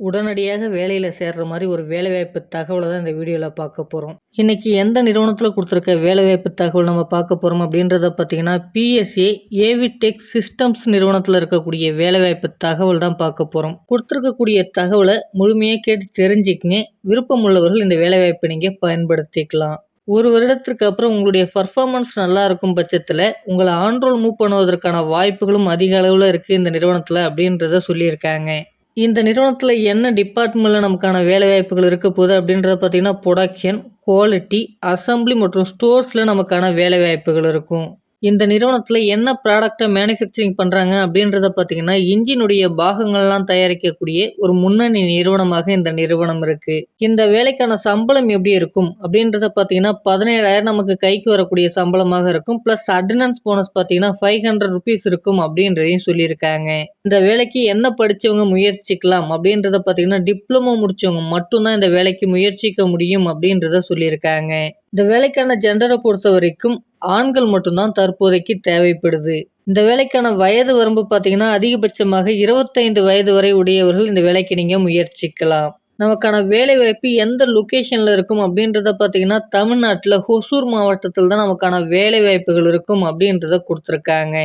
உடனடியாக வேலையில் சேர்ற மாதிரி ஒரு வேலைவாய்ப்பு தகவலை தான் இந்த வீடியோவில் பார்க்க போகிறோம் இன்றைக்கி எந்த நிறுவனத்தில் கொடுத்துருக்க வேலைவாய்ப்பு தகவல் நம்ம பார்க்க போகிறோம் அப்படின்றத பார்த்தீங்கன்னா, பிஎஸ்ஏ ஏவிடெக் சிஸ்டம்ஸ் நிறுவனத்தில் இருக்கக்கூடிய வேலைவாய்ப்பு தகவல் தான் பார்க்க போகிறோம் கொடுத்துருக்கக்கூடிய தகவலை முழுமையாக கேட்டு தெரிஞ்சுக்கங்க. விருப்பம் உள்ளவர்கள் இந்த வேலைவாய்ப்பை நீங்கள் பயன்படுத்திக்கலாம். ஒரு வருடத்திற்கு அப்புறம் உங்களுடைய பர்ஃபார்மன்ஸ் நல்லா இருக்கும் பட்சத்தில் உங்களை ஆன்ரோல் மூவ் பண்ணுவதற்கான வாய்ப்புகளும் அதிக அளவில் இருக்குது இந்த நிறுவனத்தில் அப்படின்றத சொல்லியிருக்காங்க. இந்த நிறுவனத்தில் என்ன டிபார்ட்மெண்ட்டில் நமக்கான வேலைவாய்ப்புகள் இருக்க போகுது அப்படின்றத பார்த்தீங்கன்னா, ப்ரொடக்ஷன் குவாலிட்டி, அசெம்பிளி மற்றும் ஸ்டோர்ஸில் நமக்கான வேலைவாய்ப்புகள் இருக்கும். இந்த நிறுவனத்தில் என்ன ப்ராடக்டை மேனுஃபேக்சரிங் பண்ணுறாங்க அப்படின்றத பார்த்தீங்கன்னா, இன்ஜினுடைய பாகங்கள்லாம் தயாரிக்கக்கூடிய ஒரு முன்னணி நிறுவனமாக இந்த நிறுவனம் இருக்குது இந்த வேலைக்கான சம்பளம் எப்படி இருக்கும் அப்படின்றத பார்த்தீங்கன்னா, 17,000 நமக்கு கைக்கு வரக்கூடிய சம்பளமாக இருக்கும். ப்ளஸ் அட்டனன்ஸ் போனஸ் பார்த்தீங்கன்னா, ₹500 இருக்கும் அப்படின்றதையும் சொல்லியிருக்காங்க. இந்த வேலைக்கு என்ன படிச்சவங்க முயற்சிக்கலாம் அப்படின்றத பார்த்தீங்கன்னா, டிப்ளமோ முடித்தவங்க மட்டும்தான் இந்த வேலைக்கு முயற்சிக்க முடியும் அப்படின்றத சொல்லியிருக்காங்க. இந்த வேலைக்கான ஜென்ரரை பொறுத்த வரைக்கும் ஆண்கள் மட்டும் தான் தற்போதைக்கு தேவைப்படுது. இந்த வேலைக்கான வயது வரம்பு பார்த்தீங்கன்னா, அதிகபட்சமாக 25 வயது வரை உடையவர்கள் இந்த வேலைக்கு நீங்கள் முயற்சிக்கலாம். நமக்கான வேலைவாய்ப்பு எந்த லொக்கேஷனில் இருக்கும் அப்படின்றத பார்த்தீங்கன்னா, தமிழ்நாட்டில் ஹொசூர் மாவட்டத்தில் தான் நமக்கான வேலைவாய்ப்புகள் இருக்கும் அப்படின்றத கொடுத்துருக்காங்க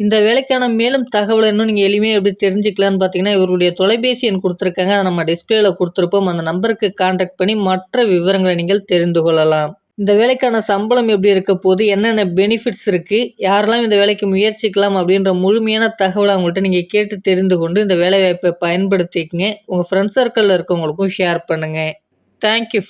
இந்த வேலைக்கான மேலும் தகவலை இன்னும் நீங்கள் எளிமையாக எப்படி தெரிஞ்சுக்கலான்னு பார்த்தீங்கன்னா, இவருடைய தொலைபேசி எண் கொடுத்துருக்காங்க அதை நம்ம டிஸ்பிளேல கொடுத்துருப்போம் அந்த நம்பருக்கு கான்டாக்ட் பண்ணி மற்ற விவரங்களை நீங்கள் தெரிந்து கொள்ளலாம். இந்த வேலைக்கான சம்பளம் எப்படி இருக்க போது? என்னென்ன பெனிஃபிட்ஸ் இருக்குது யாரெல்லாம் இந்த வேலைக்கு முயற்சிக்கலாம் அப்படின்ற முழுமையான தகவலை அவங்கள்ட்ட நீங்கள் கேட்டு தெரிந்து கொண்டு இந்த வேலைவாய்ப்பை பயன்படுத்திக்கங்க. உங்கள் ஃப்ரெண்ட்ஸ் சர்க்கிளில் இருக்கவங்களுக்கும் ஷேர் பண்ணுங்கள் தேங்க் யூ